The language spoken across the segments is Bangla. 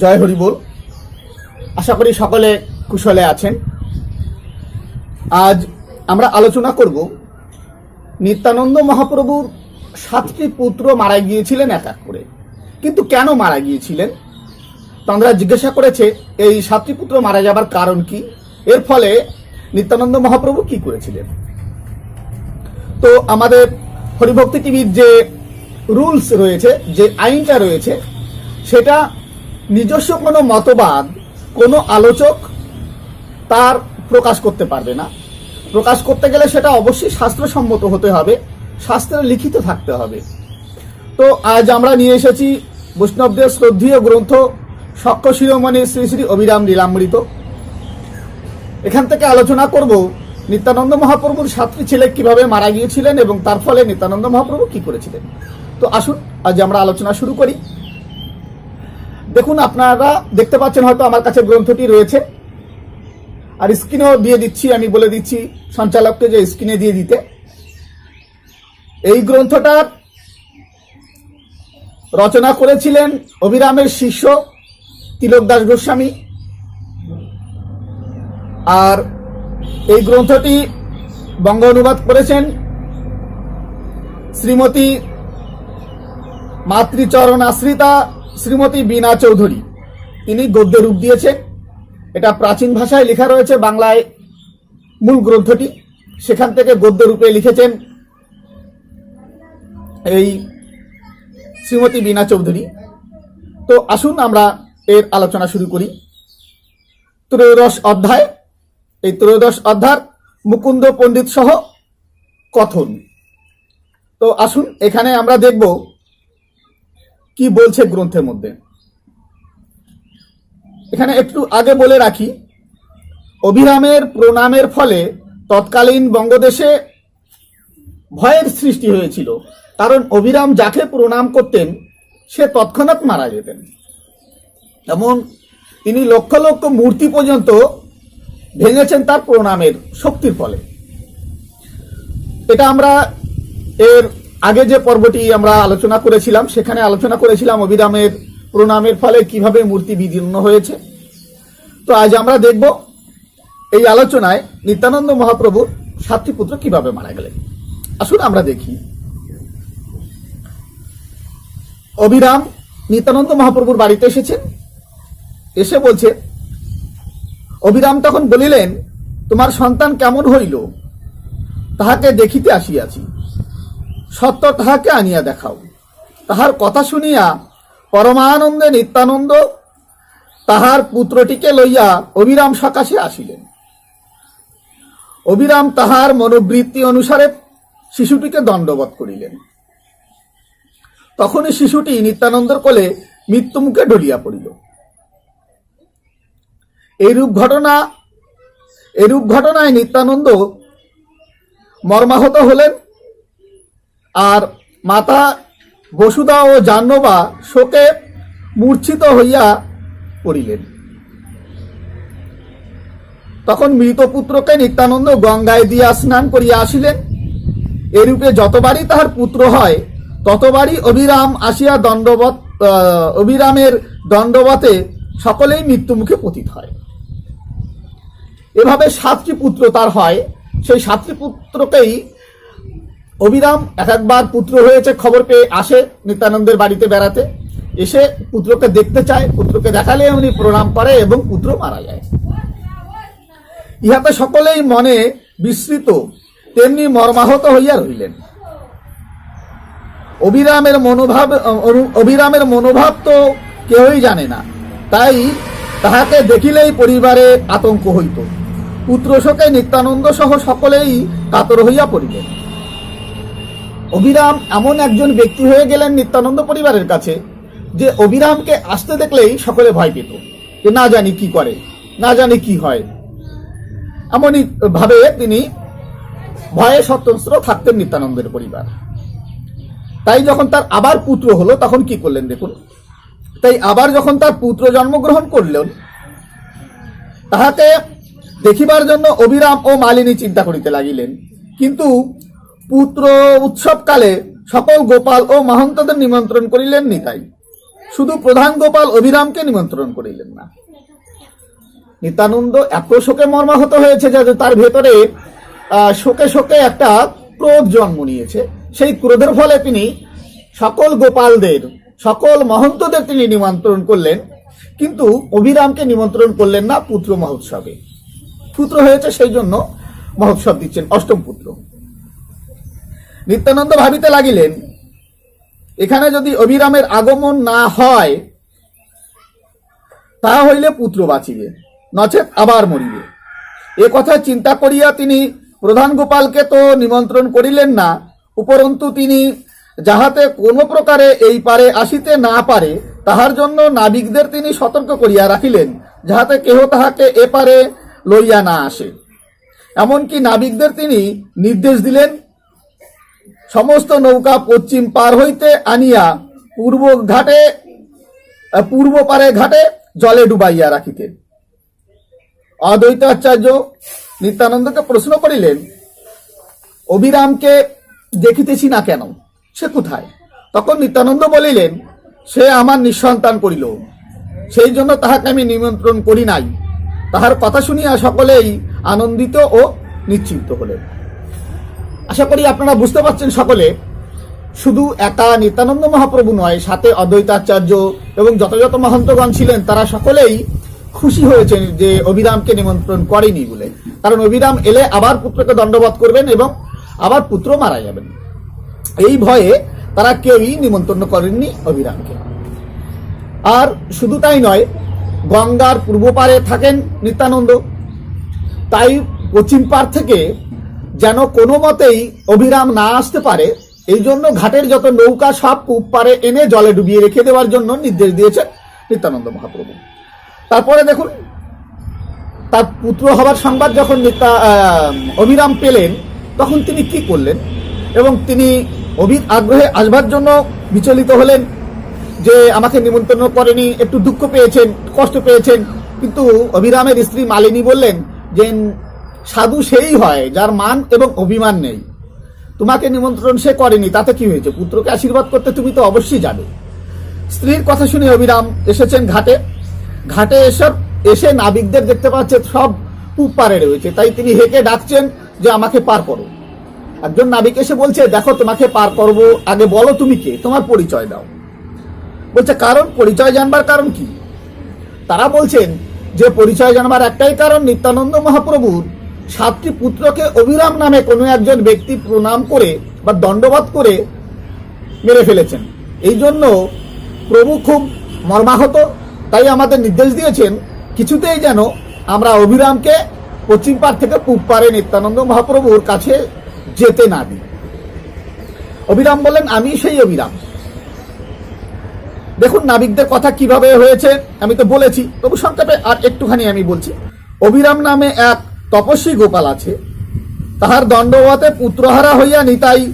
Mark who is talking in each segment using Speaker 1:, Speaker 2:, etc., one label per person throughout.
Speaker 1: জয় হরিবোল আশা করি সকলে কুশলে আছেন। আজ আমরা আলোচনা করব নিত্যানন্দ মহাপ্রভুর সাতটি পুত্র মারা গিয়েছিলেন এক এক করে। কিন্তু কেন মারা গিয়েছিলেন? তো আমরা জিজ্ঞাসা করেছে, এই সাতটি পুত্র মারা যাবার কারণ কি? এর ফলে নিত্যানন্দ মহাপ্রভু কি করেছিলেন? তো আমাদের হরিভক্তি টিভির যে রুলস রয়েছে, যে আইনটা রয়েছে, সেটা নিজস্ব কোনো মতবাদ, কোনো আলোচক তার প্রকাশ করতে পারবে না। প্রকাশ করতে গেলে সেটা অবশ্যই শাস্ত্রসম্মত হতে হবে, শাস্ত্রে লিখিত থাকতে হবে। তো আজ আমরা নিয়ে এসেছি বৈষ্ণবদের শ্রদ্ধীয় গ্রন্থ সক্ষ শিরোমণি শ্রী শ্রী অবিরাম লীলামৃত। এখান থেকে আলোচনা করব নিত্যানন্দ মহাপ্রভুর সাতটি ছেলে কীভাবে মারা গিয়েছিলেন এবং তার ফলে নিত্যানন্দ মহাপ্রভু কি করেছিলেন। তো আসুন, আজ আমরা আলোচনা শুরু করি। দেখুন, আপনারা দেখতে পাচ্ছেন হয়তো আমার কাছে গ্রন্থটি রয়েছে। আর স্ক্রিনেও দিয়ে দিচ্ছি, আমি বলে দিচ্ছি সঞ্চালককে যে স্ক্রিনে দিয়ে দিতে। এই গ্রন্থটার রচনা করেছিলেন অভিরামের শিষ্য তিলক দাস গোস্বামী। আর এই গ্রন্থটি বঙ্গ অনুবাদ করেছেন শ্রীমতী মাতৃচরণ আশ্রিতা শ্রীমতী বীণা চৌধুরী। তিনি গদ্য রূপ দিয়েছেন। এটা প্রাচীন ভাষায় লেখা রয়েছে, বাংলায় মূল গ্রন্থটি। সেখান থেকে গদ্য রূপে লিখেছেন এই শ্রীমতী বীণা চৌধুরী। তো আসুন আমরা এর আলোচনা শুরু করি। ত্রয়োদশ অধ্যায়। এই ত্রয়োদশ অধ্যায় মুকুন্দ পণ্ডিত সহ কথন। তো আসুন, এখানে আমরা দেখব কি বলছে গ্রন্থের মধ্যে? এখানে একটু আগে বলে রাখি অভিরামের প্রণামের ফলে তৎকালীন বঙ্গদেশে ভয়ের সৃষ্টি হয়েছিল। কারণ অভিরাম যাকে প্রণাম করতেন, সে তৎক্ষণাৎ মারা যেতেন। এমন তিনি লক্ষ লক্ষ মূর্তি পর্যন্ত ভেঙেছেন তার প্রণামের শক্তির ফলে। এটা আমরা এর আগে যে পর্বটি আমরা আলোচনা করেছিলাম, সেখানে আলোচনা করেছিলাম অভিরামের প্রণামের ফলে কীভাবে মূর্তি বিদীর্ণ হয়েছে। তো আজ আমরা দেখব এই আলোচনায় নিত্যানন্দ মহাপ্রভুর সাতটি পুত্র কীভাবে মারা গেলেন। আসুন আমরা দেখি। অভিরাম নিত্যানন্দ মহাপ্রভুর বাড়িতে এসেছেন। এসে বলছে অভিরাম তখন বলিলেন, তোমার সন্তান কেমন হইল? তাহাকে দেখিতে আসিয়াছি। সত্য তাহাকে আনিয়া দেখাও। তাহার কথা শুনিয়া পরমানন্দে নিত্যানন্দ তাহার পুত্রটিকে লইয়া অবিরাম সকাশে আসিলেন। অবিরাম তাহার মনোবৃত্তি অনুসারে শিশুটিকে দণ্ডবধ করিলেন। তখনই শিশুটি নিত্যানন্দর কোলে মৃত্যুমুখে ঢলিয়া পড়িল। এইরূপ ঘটনা এরূপ ঘটনায় নিত্যানন্দ মর্মাহত হলেন। আর মাতা বসুদা ও জাহ্নবা শোকে মূর্ছিত হইয়া পড়িলেন। তখন মৃত পুত্রকে নিত্যানন্দ গঙ্গায় দিয়া স্নান করিয়া আসিলেন। এরূপে যতবারই তাহার পুত্র হয় ততবারই অভিরাম আসিয়া দণ্ডবত আহ, অভিরামের দণ্ডবতে সকলেই মৃত্যুমুখে পতিত হয়। এভাবে সাতটি পুত্র তার হয়। সেই সাতটি পুত্রকেই অভিরাম এক একবার পুত্র হয়েছে, খবর পেয়ে আসে নিত্যানন্দের বাড়িতে বেড়াতে। এসে পুত্রকে দেখতে চায়, পুত্রকে দেখালে উনি প্রণাম করে এবং পুত্র মারা যায়। ইহাতে সকলেই মনে বিস্মৃত, তেমনি মর্মাহত হইয়া রইলেন অভিরামের মনোভাব অভিরামের মনোভাব তো কেউই জানে না। তাই তাহাকে দেখিলেই পরিবারে আতঙ্ক হইত। পুত্র শোকে নিত্যানন্দ সহ সকলেই কাতর হইয়া পড়িলেন। অভিরাম এমন একজন ব্যক্তি হয়ে গেলেন নিত্যানন্দ পরিবারের কাছে, যে অভিরামকে আসতে দেখলেই সকলে ভয় পেত, যে না জানি কি করে, না জানি কি হয়। এমনই ভাবে তিনি ভয়ে সত্যস্ত্র থাকতেন নিত্যানন্দের পরিবার। তাই যখন তার আবার পুত্র হলো, তখন কি করলেন দেখুন। তাই আবার যখন তার পুত্র জন্মগ্রহণ করলেন, তাহাকে দেখিবার জন্য অভিরাম ও মালিনী চিন্তা করিতে লাগিলেন। কিন্তু পুত্র উৎসবকালে সকল গোপাল ও মহন্তদের নিমন্ত্রণ করিলেন নিতাই শুধু প্রধান গোপাল অভিরামকে নিমন্ত্রণ করিলেন না। নিতানন্দ এত শোকে মর্মাহত হয়েছে যে তার ভেতরে শোকে শোকে একটা ক্রোধ জন্ম নিয়েছে। সেই ক্রোধের ফলে তিনি সকল গোপালদের, সকল মহন্তদের তিনি নিমন্ত্রণ করলেন। কিন্তু অভিরামকে নিমন্ত্রণ করলেন না পুত্র মহোৎসবে। পুত্র হয়েছে সেই জন্য মহোৎসব দিচ্ছেন অষ্টম পুত্র। নিত্যানন্দ ভাবিতে লাগিলেন, এখানে যদি অভিরামের আগমন না হয় তাহা হইলে পুত্র বাঁচিবে, নচেত আবার মরিবে। এ কথা চিন্তা করিয়া তিনি, প্রধান গোপালকে তো নিমন্ত্রণ করিলেন না, উপরন্তু তিনি যাহাতে কোনো প্রকারে এই পারে আসিতে না পারে, তাহার জন্য নাবিকদের তিনি সতর্ক করিয়া রাখিলেন, যাহাতে কেহ তাহাকে এপারে লইয়া না আসে। এমনকি নাবিকদের তিনি নির্দেশ দিলেন সমস্ত নৌকা পশ্চিম পার হইতে আনিয়া পূর্ব ঘাটে পূর্ব পারে ঘাটে জলে ডুবাইয়া রাখিতেন অদ্বৈত আচার্য নিত্যানন্দকে প্রশ্ন করিলেন অভিরামকে দেখিতেছি না কেন? সে কোথায়? তখন নিত্যানন্দ বলিলেন, সে আমার নিঃসন্তান করিল। সেই জন্য তাহাকে আমি নিমন্ত্রণ করি নাই। তাহার কথা শুনিয়া সকলেই আনন্দিত ও নিশ্চিন্ত হলেন। আশা করি আপনারা বুঝতে পারছেন সকলে, শুধু একা নিত্যানন্দ মহাপ্রভু নয়, সাথে অদ্বৈতাচার্য এবং যত মহন্তগণ ছিলেন, তারা সকলেই খুশি হয়েছেন যে অভিরামকে নিমন্ত্রণ করেনি বলে। কারণ অভিরাম এলে আবার পুত্রকে দণ্ডবধ করবেন এবং আবার পুত্র মারা যাবেন। এই ভয়ে তারা কেউই নিমন্ত্রণ করেননি অভিরামকে। আর শুধু তাই নয়, গঙ্গার পূর্ব পারে থাকেন নিত্যানন্দ। তাই পশ্চিম পার থেকে যেন কোনো মতেই অভিরাম না আসতে পারে, এই জন্য ঘাটের যত নৌকা সব পূব পারে এনে জলে ডুবিয়ে রেখে দেওয়ার জন্য নির্দেশ দিয়েছেন নিত্যানন্দ মহাপ্রভু। তারপরে দেখুন, তার পুত্র হবার সংবাদ যখন নিত্যা অভিরাম পেলেন, তখন তিনি কি করলেন? এবং তিনি অভির আগ্রহে আসবার জন্য বিচলিত হলেন যে আমাকে নিমন্ত্রণ করেনি, একটু দুঃখ পেয়েছেন, কষ্ট পেয়েছেন, কিন্তু অভিরামের স্ত্রী মালিনী বললেন যে সাধু সেই হয়, যার মান এবং অভিমান নেই। তোমাকে নিমন্ত্রণ সে করেনি, তাতে কি হয়েছে? পুত্রকে আশীর্বাদ করতে তুমি তো অবশ্যই যাবে। স্ত্রীর কথা শুনে অভিরাম এসেছেন ঘাটে। ঘাটে এসব এসে নাবিকদের দেখতে পাচ্ছে সব পূব পারে রয়েছে। তাই তিনি হেঁকে ডাকছেন যে আমাকে পার করো। একজন নাবিক এসে বলছে, দেখো, তোমাকে পার করব। আগে বলো তুমি কে? তোমার পরিচয় দাও। বলছে, কারণ? পরিচয় জানবার কারণ কি? তারা বলছেন, যে পরিচয় জানবার একটাই কারণ নিত্যানন্দ মহাপ্রভুর সাতটি পুত্রকে অভিরাম নামে কোনো একজন ব্যক্তি প্রণাম করে বা দণ্ডবাদ করে মেরে ফেলেছেন। এই জন্য প্রভু খুব মর্মাহত, তাই আমাদের নির্দেশ দিয়েছেন কিছুতেই যেন আমরা অভিরামকে পশ্চিম পার থেকে পূব পারে নিত্যানন্দ মহাপ্রভুর কাছে যেতে না দিই। অভিরাম বললেন আমি সেই অভিরাম। দেখুন, নাবিকদের কথা কীভাবে হয়েছে, আমি তো বলেছি, তবু সংক্ষেপে আর একটুখানি আমি বলছি। অভিরাম নামে এক তপস্বী গোপাল আছে। তাহার দণ্ডবতে পুত্রহারা হইয়া নিতাই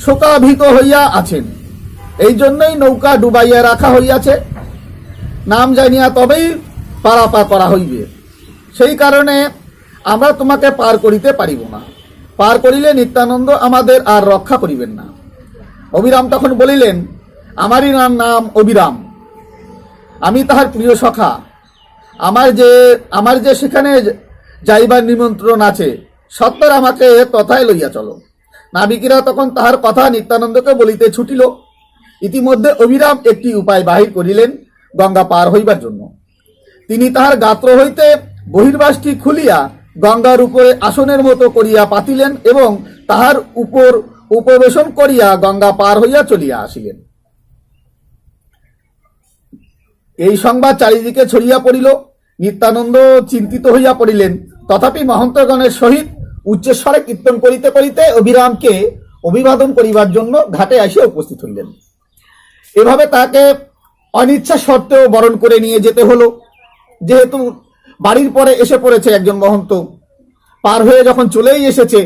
Speaker 1: শোকাভীত হইয়া আছেন। এই জন্যই নৌকা ডুবাইয়া রাখা হইয়াছে। নাম জানিয়া তবেই পারাপার করা হইবে। সেই কারণে আমরা তোমাকে পার করিতে পারিব না। পার করিলে নিত্যানন্দ আমাদের আর রক্ষা করিবেন না। অবিরাম তখন বলিলেন, আমারই নাম নাম অবিরাম। আমি তাহার প্রিয় সখা। আমার যে আমার যে সেখানে যাইবার নিমন্ত্রণ আছে। সত্তর আমাকে তথায় লইয়া চলো। নাবিকেরা তখন তাহার কথা নিত্যানন্দকে বলিতে ছুটিল। ইতিমধ্যে অবিরাম একটি উপায় বাহির করিলেন গঙ্গা পার হইবার জন্য। তিনি তাহার গাত্র হইতে বহির্বাসটি খুলিয়া গঙ্গার উপরে আসনের মতো করিয়া পাতিলেন এবং তাহার উপর উপবেশন করিয়া গঙ্গা পার হইয়া চলিয়া আসিলেন। এই সংবাদ চারিদিকে ছড়িয়া পড়িল। নিত্যানন্দ চিন্তিত হইয়া পড়িলেন। তথাপি মহন্তগণের সহিত উচ্চস্বরে কীর্তন করিতে করিতে অভিরামকে অভিবাদন করিবার জন্য ঘাটে আসিয়া উপস্থিত হইলেন। এভাবে তাকে অনিচ্ছা সত্ত্বেও বরণ করে নিয়ে যেতে হলো। যেহেতু বাড়ির পরে এসে পড়েছে একজন মহন্ত। পার হয়ে যখন চলেই এসেছে,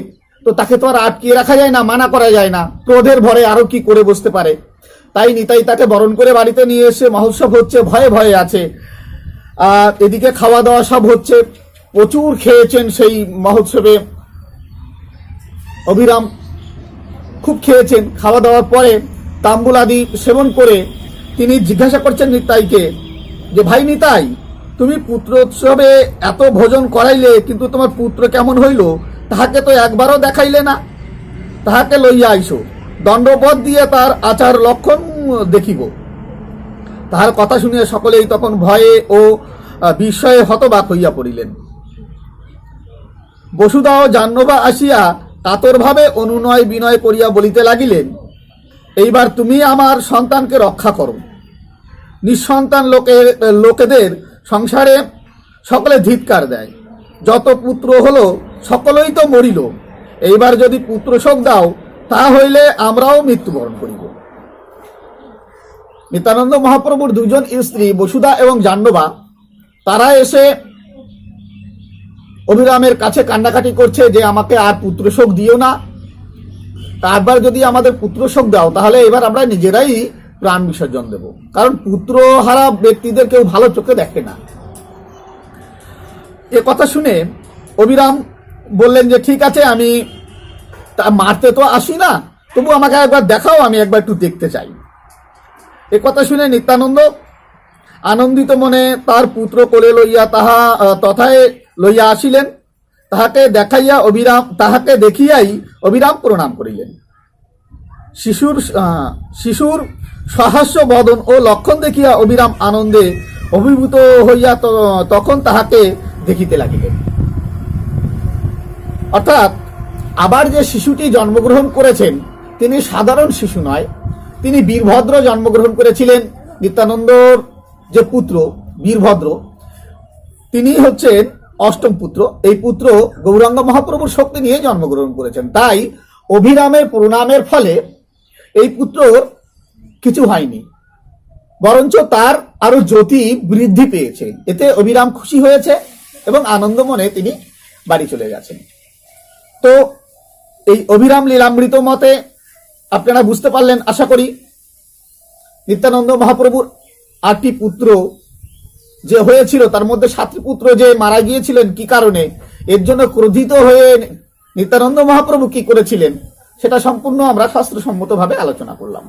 Speaker 1: তো তাকে তো আর আটকিয়ে রাখা যায় না, মানা করা যায় না। ক্রোধের ভরে আরও কি করে বসতে পারে? তাই নিতাই তাকে বরণ করে বাড়িতে নিয়ে এসে মহোৎসব হচ্ছে, ভয়ে ভয়ে আছে। এদিকে খাওয়া দাওয়া সব হচ্ছে। প্রচুর খেয়েছেন সেই মহোৎসবে অভিরাম। খুব খেয়েছেন। খাওয়া দাওয়ার পরে তাম্বুল আদি সেবন করে তিনি জিজ্ঞাসা করছেন নিতাইকে যে, ভাই নিতাই, তুমি পুত্র উৎসবে এত ভোজন করাইলে, কিন্তু তোমার পুত্র কেমন হইল? তাহাকে তো একবারও দেখাইলে না। তাহাকে লইয়া আইসো। দণ্ডপথ দিয়ে তার আচার লক্ষণ দেখিব। তাহার কথা শুনিয়া সকলেই তখন ভয়ে ও বিস্ময়ে হতবাক হইয়া পড়িলেন। বসুদা ও জাহ্নবা আসিয়া কাতরভাবে অনুনয় বিনয় করিয়া বলিতে লাগিলেন, এইবার তুমি আমার সন্তানকে রক্ষা করো। নিঃসন্তান লোকের লোকেদের সংসারে সকলে ধিৎকার দেয়। যত পুত্র হলো, সকলেই তো মরিল। এইবার যদি পুত্র শোক দাও, তা হইলে আমরাও মৃত্যুবরণ করিব। নিত্যানন্দ মহাপ্রভুর দুজন স্ত্রী বসুধা এবং জাহ্নবা, তারা এসে অভিরামের কাছে কান্নাকাটি করছে যে আমাকে আর পুত্র শোক দিও না। তারপর যদি আমাদের পুত্র শোক দাও, তাহলে এবার আমরা নিজেরাই প্রাণ বিসর্জন দেব। কারণ পুত্র হারা ব্যক্তিদের কেউ ভালো চোখে দেখে না। এ কথা শুনে অবিরাম বললেন যে, ঠিক আছে, আমি তা মারতে তো আসি না। তবু আমাকে একবার দেখাও, আমি একবার একটু দেখতে চাই। এ কথা শুনে নিত্যানন্দ আনন্দিত মনে তার পুত্র কোলে লইয়া তাহা তথায় লইয়া আসিলেন। তাহাকে দেখাইয়া অবিরাম, তাহাকে দেখিয়াই অবিরাম প্রণাম করিলেন। শিশুর শিশুর সহাস্য বদন ও লক্ষণ দেখিয়া অবিরাম আনন্দে অভিভূত হইয়া তখন তাহাকে দেখিতে লাগিলেন। অর্থাৎ, আবার যে শিশুটি জন্মগ্রহণ করেছেন, তিনি সাধারণ শিশু নয় তিনি বীরভদ্র জন্মগ্রহণ করেছিলেন, নিত্যানন্দর যে পুত্র, বীরভদ্র, তিনি হচ্ছেন অষ্টম পুত্র। এই পুত্র গৌরাঙ্গ মহাপ্রভুর শক্তি নিয়ে জন্মগ্রহণ করেছেন। তাই অভিরামের প্রণামের ফলে এই পুত্র কিছু হয়নি। বরঞ্চ তার আরও জ্যোতি বৃদ্ধি পেয়েছে। এতে অভিরাম খুশি হয়েছে এবং আনন্দ মনে তিনি বাড়ি চলে গেছেন। তো এই অভিরাম লীলামৃত মতে আপনারা বুঝতে পারলেন, আশা করি। নিত্যানন্দ মহাপ্রভুর আটটি পুত্র যে হয়েছিল, তার মধ্যে সাতটি পুত্র যে মারা গিয়েছিলেন, কি কারণে? এর জন্য ক্রোধিত হয়ে নিত্যানন্দ মহাপ্রভু কি করেছিলেন? সেটা সম্পূর্ণ আমরা শাস্ত্রসম্মতভাবে আলোচনা করলাম।